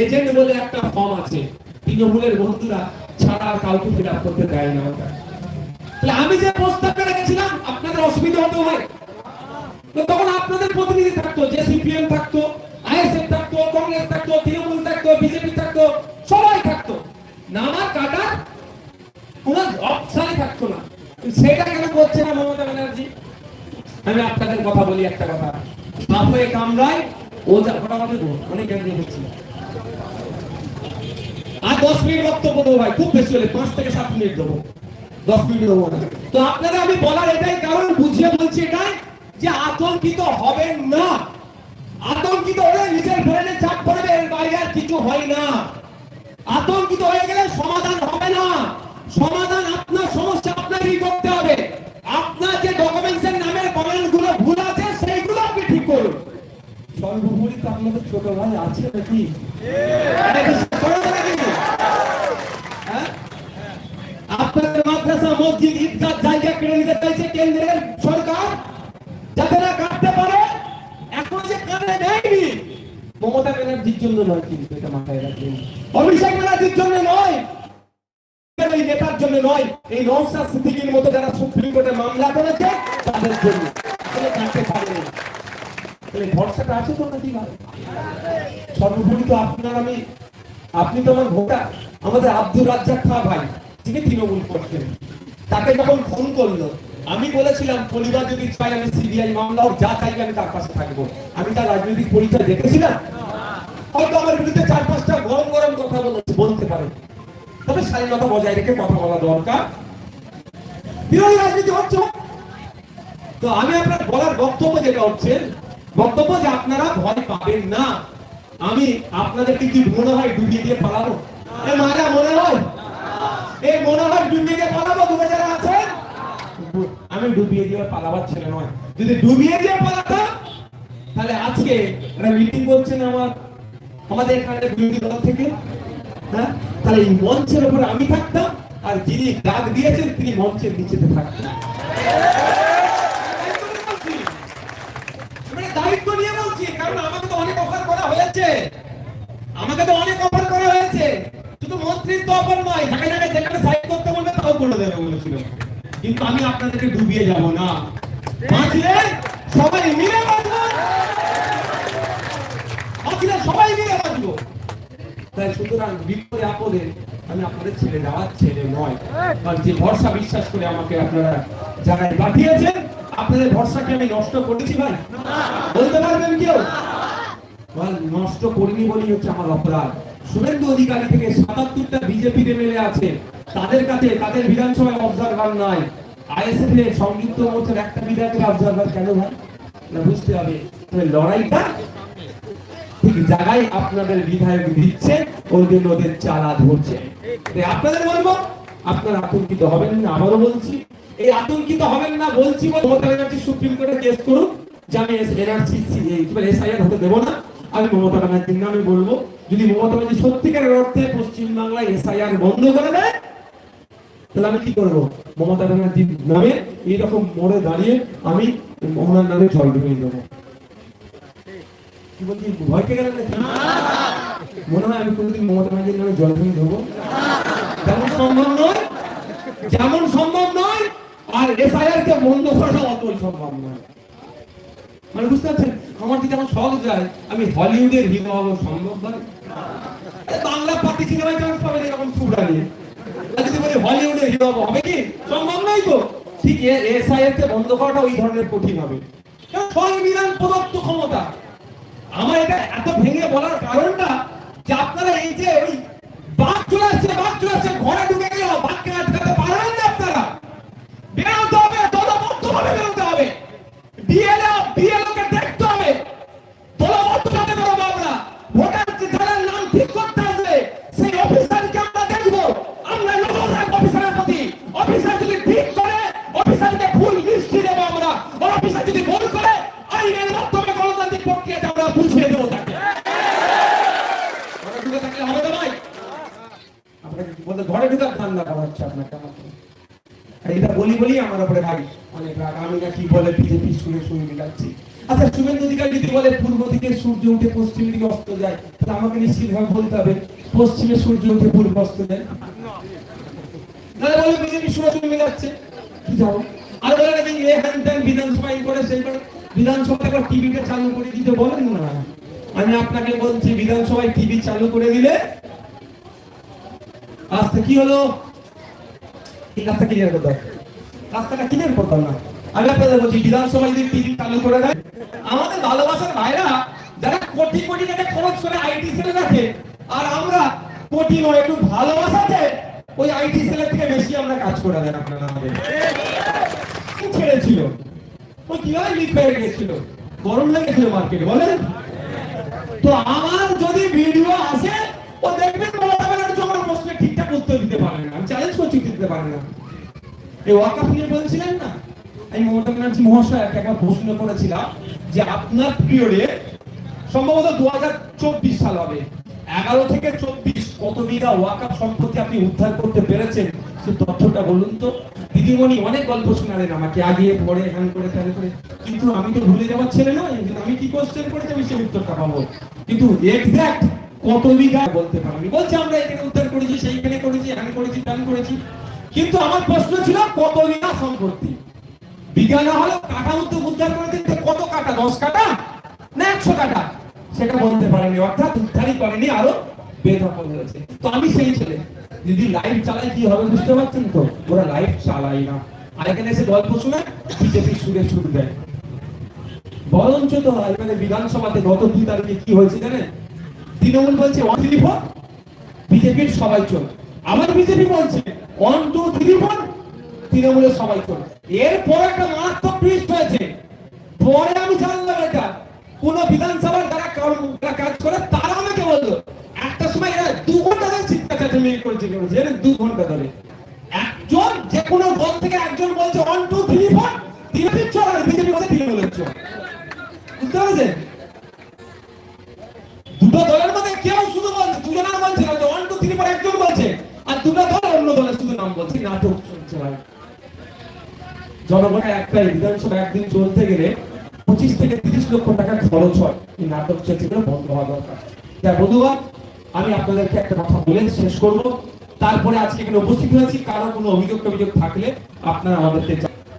Agent বলে একটা form আছে। তৃণমূলের বন্ধুরা ছাড়া কাউকে ফিল আপ করতে দেয় না। তাহলে আমি যে প্রস্তাবটা রেখেছিলাম, আপনাদের অসুবিধা হতে হয়। তখন আপনাদের প্রতিনিধি থাকতো যে সিপিএম থাকতো, আইএসএফ থাকতো, কংগ্রেস থাকতো, তৃণমূল থাকতো, বিজেপি থাকতো, সবাই থাকতো। কাটার কোনো অপশানই থাকতো না। সেটা কেন করছে না মমতা ব্যানার্জি? আমি আপনাদের কথা বলি একটা কথা। সাপ কামড়ায়, ও যা দেবো অনেক জ্ঞান দিয়ে আর দশ মিনিট বক্তব্য দেবো ভাই খুব বেশি হলে পাঁচ থেকে সাত মিনিট দেবো। দশ মিনিট দেবো না। তো আপনাদের আমি বলার এটাই কারণ বুঝিয়ে বলছি এটাই যে আতঙ্কিত হবেন না। আতঙ্কিত হলে নিজের ব্রেনে চাপ পড়বে এর বাইরে আর কিছু হয় না। আতঙ্কিত হয়ে গেলে সমাধান হবে না। সমাধান আপনার সমস্যা আপনাকেই করতে হবে। আপনার যে ডকুমেন্টসের নামের কমেন্টগুলো ভুল আছে সেইগুলো আপনি ঠিক করুন। সর্বোপরি তো আপনাদের ছোট ভাই আছে নাকি আরে বিশ্বাস করো না নাকি? হ্যাঁ? আপনাদের মাদ্রাসা মসজিদ ঈদগাহ জায়গা কেড়ে নিতে চাইছে কেন্দ্রের সরকার, যাতে না কাটতে পারে, এখন যে কানে নেয়নি মমতা ব্যানার্জির জন্য নয় কিন্তু এটা মাথায় রাখবেন। অভিষেক ব্যানার্জির জন্য নয় এই নেতার জন্য নয়? এই সিদ্দিকীর মতো যারা সুপ্রিম কোর্টে মামলা করেছে, তাদের জন্য। ভরসাটা আছে তো নাকি সর্বোপরি তো আপনার, আমি, আপনি তো আমার ভোটার। আমাদের আব্দুর রাজ্জাক খা ভাই, যিনি তৃণমূল করতেন তাকে যখন ফোন করল, আমি বলেছিলাম, পরিবার যদি চাই আমি সিবিআই মামলা হোক, যা চাইবে আমি তার পাশে থাকব। আমি তার রাজনৈতিক পরিচয় দেখেছিলাম হয়তো আমার বিরুদ্ধে চার পাঁচটা গরম গরম কথা বলেছে বলতে পারে। তবে স্বাধীনতা বজায় রেখে কথা বলা দরকার। বিরোধী রাজনীতি হচ্ছে। তো আমি আপনার বলার বক্তব্য যেটা হচ্ছে, বক্তব্য যে আপনারা ভয় পাবেন না। আমি আপনাদেরকে কি মনে হয় ডুবিয়ে দিয়ে পালাবো? এ মারা মনে হয়? এই মনে হয় ডুবিয়ে দিয়ে পালাবো? আমি ডুবিয়ে দিয়ে পালাবার ছেলে নয়। যদি ডুবিয়ে দিয়ে পালাতাম, তাহলে আজকে একটা মিটিং করছেন আমার। আমাদের এখানে বিরোধী দল থেকে হ্যাঁ তাহলে এই মঞ্চের উপরে আমি থাকতাম, আর যিনি ডাক দিয়েছেন, তিনি মঞ্চের নিচেতে থাকতেন। দায়িত্ব নিয়ে কারণ আমাকে তো অনেক অফার করা হয়েছে। আমাকে তো অনেক হয়েছে। শুধু মন্ত্রিত্ব অফার নয় যেখানে সাইড করতে বলবে, তাও করে দেবে বলেছিল। কিন্তু আমি আপনাদেরকে ডুবিয়ে যাব না। বাঁচলে সবাই মিলে বাঁচবো। সবাই মিলে বাঁচবো। তাই সুতরাং বিপদে আপদে আমি আপনাদের ছেলে যাওয়ার ছেলে নয়। কারণ যে ভরসা বিশ্বাস করে আমাকে আপনারা জায়গায় পাঠিয়েছেন, আপনাদের ভরসাকে আমি নষ্ট করেছি ভাই। বলতে পারবেন কেউ? নষ্ট করিনি বলেই হচ্ছে আমার অপরাধ। শুভেন্দু অধিকারী থেকে সাতাত্তরটা বিজেপি এমএলএ আছে। তাদের কাছে, তাদের বিধানসভায় অবজারভার নাই আইএসএফ এর সংযুক্ত মোর্চার একটা বিধায়কের অবজারভার কেন ভাই না বুঝতে হবে। লড়াইটা ঠিক জায়গায় আপনাদের বিধায়ক দিচ্ছে জন্য ওদের চালা ধরছে। আপনাদের বলব, আপনারা আতঙ্কিত হবেন না বলছি। এই আতঙ্কিত হবেন না, বলছি মমতা ব্যানার্জি সুপ্রিম কোর্টে কেস করুন যে আমি এনআরসি এসআইআর হতে দেবো না। আমি মমতা ব্যানার্জির নামে বলব, যদি মমতা ব্যানার্জি সত্যিকারের অর্থে পশ্চিম বাংলায় এসআইআর বন্ধ করে দেয় তাহলে আমি কি করব? মমতা নামে এইরকম মোড়ে দাঁড়িয়ে আমি নামে জল ঢুকিয়ে কি বলছি, ভয় পেয়ে গেলেন মনে হয় আমি কোনোদিন মমতা ব্যানার্জির নামে জল ঢুকিয়ে দেবো। যেমন সম্ভব নয়, যেমন সম্ভব নয়, আর এসআইআর কে বন্ধ করাটা অতই সম্ভব নয়। মানে বুঝতে পারছেন, আমার যদি আমার শখ যায়, আমি হলিউডের হিরো হব, সম্ভব নয়। বাংলা পাতি সিনেমায় চান্স পাবে না এরকম নিয়ে যদি বলি হলিউডের হিরো হবে কি? সম্ভব নয় তো? ঠিক এসআইআর কে বন্ধ করাটা ওই ধরনের কঠিন হবে। সংবিধান প্রদত্ত ক্ষমতা। আমার এটা এত ভেঙে বলার কারণটা যে আপনারা এই যে ওই বাঘ চলে আসছে, বাঘ চলে আসছে, ঘরে ঢুকে গেল, বাঘকে আটকাতে পারবেন না আপনারা। বেরোতে হবে আপনাকে বলতে ঘরে ঢুকার হচ্ছে আপনাকে আমাকে এটা বলি বলি আমার উপরে ভাই অনেক রাগ। আমি বলে বিজেপি শুনে শুনে আচ্ছা শুভেন্দু যদি বলে পূর্ব দিকে সূর্য উঠে পশ্চিম দিকে অস্ত যায়, তাহলে আমাকে বলতে হবে, পশ্চিমে সূর্য উঠে পূর্ব অস্ত যায়। নাহলে বলে বিজেপি সুরক্ষণ মিলাচ্ছে। কি যাব? আর বলে এ ত্যান করে সেই বিধানসভা চালু করে দিতে বলেন না আমি আপনাকে বলছি, বিধানসভায় টিভি চালু করে দিলে আজকে কি হলো? এই রাস্তা ক্লিয়ার করতে রাস্তাটা ক্লিয়ার করতাম না। আমি আপনাদের বলছি বিধানসভায় যদি টিভি চালু করে দেয়, আমাদের ভালোবাসার ভাইরা যারা কোটি কোটি টাকা খরচ করে আইটি সেলে রাখে, আর আমরা কোটি নয়, একটু ভালোবাসাতে ওই আইটি সেলের থেকে বেশি আমরা কাজ করে দেন আপনারা আমাদের। ছেড়েছিল ওই কীভাবে লিক হয়ে গেছিল? গরম লেগেছিল মার্কেটে বলেন। তো আমার যদি ভিডিও আসে, ও দেখবেন ব্যানার্জি আমার প্রশ্নের ঠিকঠাক উত্তর দিতে পারে না। আমি চ্যালেঞ্জ করছি দিতে পারে না। এই ওয়াকাফ নিয়ে বলছিলেন না? আমি মমতা ব্যানার্জি মহাশয় একবার প্রশ্ন করেছিলাম যে আপনার পিরিয়ডে সম্ভবত দু সাল হবে। এগারো থেকে চব্বিশ কত বিঘা ওয়াকাফ সম্পত্তি আপনি উদ্ধার করতে পেরেছেন? সে তথ্যটা বলুন তো। দিদিমণি অনেক গল্প শোনালেন আমাকে, আগিয়ে পড়ে হ্যান করে, ত্যান করে। কিন্তু আমি তো ভুলে যাওয়ার ছেলে নয় কিন্তু আমি কি কোশ্চেন করেছি আমি সেই উত্তরটা পাবো। কিন্তু এক্সাক্ট কত বিঘা বলতে পারব বলছি, আমরা এখানে উদ্ধার করেছি, সেইখানে করেছি, হ্যান করেছি, ত্যান করেছি। কিন্তু আমার প্রশ্ন ছিল, কত বিঘা সম্পত্তি? বিঘা না হলে কাটা উদ্যোগ উদ্ধার করে কত কাটা? দশ কাটা? না, একশো কাটা? সেটা বলতে পারেনি, অর্থাৎ উদ্ধারই করেনি, আরও বেদখল হয়েছে। তো আমি সেই ছেলে। যদি লাইভ চালাই কি হবে বুঝতে পারছেন তো? ওরা লাইভ চালাই না। আর এখানে এসে গল্প শুনে বিজেপি সুরে সুর দেয়। বরঞ্চ তো এখানে বিধানসভাতে গত দুই তারিখে কি হয়েছে জানেন? তৃণমূল বলছে ওয়ান থ্রি ফোর বিজেপির সবাই চোর আবার বিজেপি বলছে ওয়ান টু থ্রি ফোর তৃণমূলের সবাই চোর এরপর একটা মারাত্মক টুইস্ট হয়েছে। পরে আমি জানলাম এটা। কোন বিধানসভার যারা কাজ করে, তারা আমাকে বলল সময় এরা দু ঘণ্টা ধরে চিৎকার চেঁচামেচি করেছে করেছে। জানেন, দু ঘণ্টা ধরে। একজন যে কোনো দল থেকে একজন বলছে ওয়ান টু থ্রি ফোর বিজেপির চোর আর বিজেপি বলছে তৃণমূলের চোর বুঝতে পেরেছেন? দুটো দলের মধ্যে কেউ শুধু বলছে দুজনের বলছে না ওয়ান টু থ্রি ফোর একজন বলছে, আর দুটো দল অন্য দলের শুধু নাম বলছে। নাটক চলছে ভাই। জনগণের একটাই, বিধানসভা একদিন চলতে গেলে পঁচিশ থেকে তিরিশ লক্ষ টাকা খরচ হয়। এই নাটক চলছিল বন্ধ হওয়া দরকার। বন্ধুগণ আমি আপনাদেরকে একটা কথা বলে শেষ করব। তারপরে আজকে এখানে উপস্থিত হয়েছি। কারও কোনো অভিযোগ অভিযোগ থাকলে আপনারা আমাদেরকে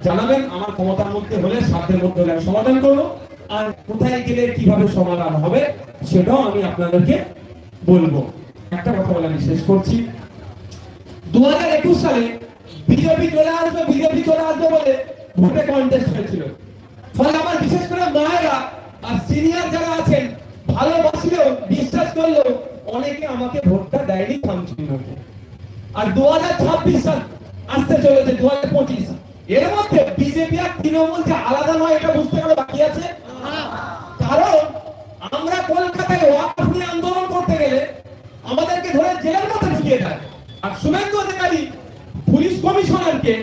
জানাবেন। আমার ক্ষমতার মধ্যে হলে, সাধ্যের মধ্যে হলে সমাধান করব। আর কোথায় গেলে কীভাবে সমাধান হবে, সেটাও আমি আপনাদেরকে বলব। একটা কথা বলে আমি শেষ করছি। দু হাজার একুশ সালে বিজেপি চলে আসবে, বিজেপি চলে আসবে বলে ভোটে কন্টেস্ট হয়েছিল। ফলে আমার বিশেষ করে মায়েরা আর সিনিয়র যারা আছেন, ভালোবাসলেও, বিশ্বাস করলেও অনেকে আমাকে ভোটটা দেয়নি থামচিহ্নকে আর দু হাজার ছাব্বিশ সাল আসতে চলেছে দু হাজার পঁচিশ এর মধ্যে বিজেপি আর তৃণমূল যে আলাদা নয়, এটা বুঝতে গেলে বাকি আছে? কারণ আমরা কলকাতায় ওয়াকফ নিয়ে আন্দোলন করতে গেলে আমাদেরকে ধরে জেলের মধ্যে ঢুকিয়ে দেয়। আর শুভেন্দু অধিকারী পুলিশ কমিশনারকে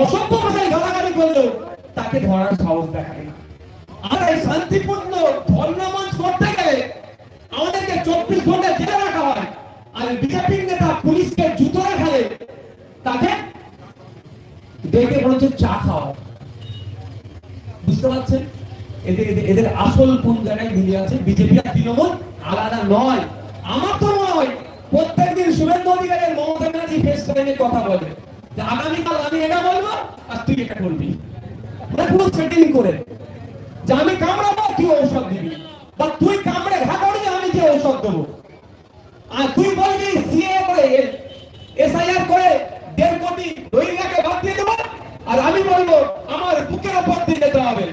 অসভ্য ভাষায় গালাগালি করলেও তাকে ধরার সাহস দেখায় না। আর এই শান্তিপূর্ণ ধর্মমঞ্চ করতে গেলে আমাদেরকে চব্বিশ ঘণ্টা জেলে রাখা হয়। আর বিজেপির নেতা পুলিশকে জুতো রাখালে তাকে ডেকে বরঞ্চ চা খাওয়া বুঝতে পারছেন? এদের এদের- আসল কোন জায়গায় মিলে আছে? বিজেপি আর তৃণমূল আলাদা নয়। আমার তো নয়। প্রত্যেকদিন শুভেন্দু অধিকারের মমতা ব্যানার্জি ফেস টাইমে কথা বলে। যে আগামীকাল আমি এটা বলব আর তুই এটা করবি। মানে পুরো সেটিং করে যে আমি কামড়াবো তুই ঔষধ দিবি। বা তুই দেবো আর তুই বলবি সিএ করে, এসআইআর করে দেড় কোটি রোহিঙ্গাকে বাদ দিয়ে দেবো। আর আমি বলব, আমার বুকের ওপর দিয়ে যেতে হবে।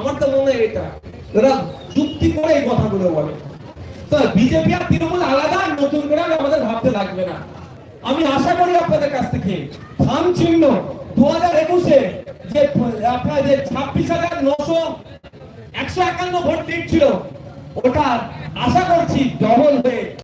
আমার তো মনে হয় এটা। এরা যুক্তি করে এই কথাগুলো বলে। তো বিজেপি আর তৃণমূল আলাদা, নতুন করে আমাদের ভাবতে লাগবে না। আমি আশা করি আপনাদের কাছ থেকে থাম চিহ্ন। দু হাজার একুশে যে, আপনার যে ছাব্বিশ হাজার নশো, একশো একান্ন ভোট লিড ছিল ওটা আশা করছি ডবল হয়ে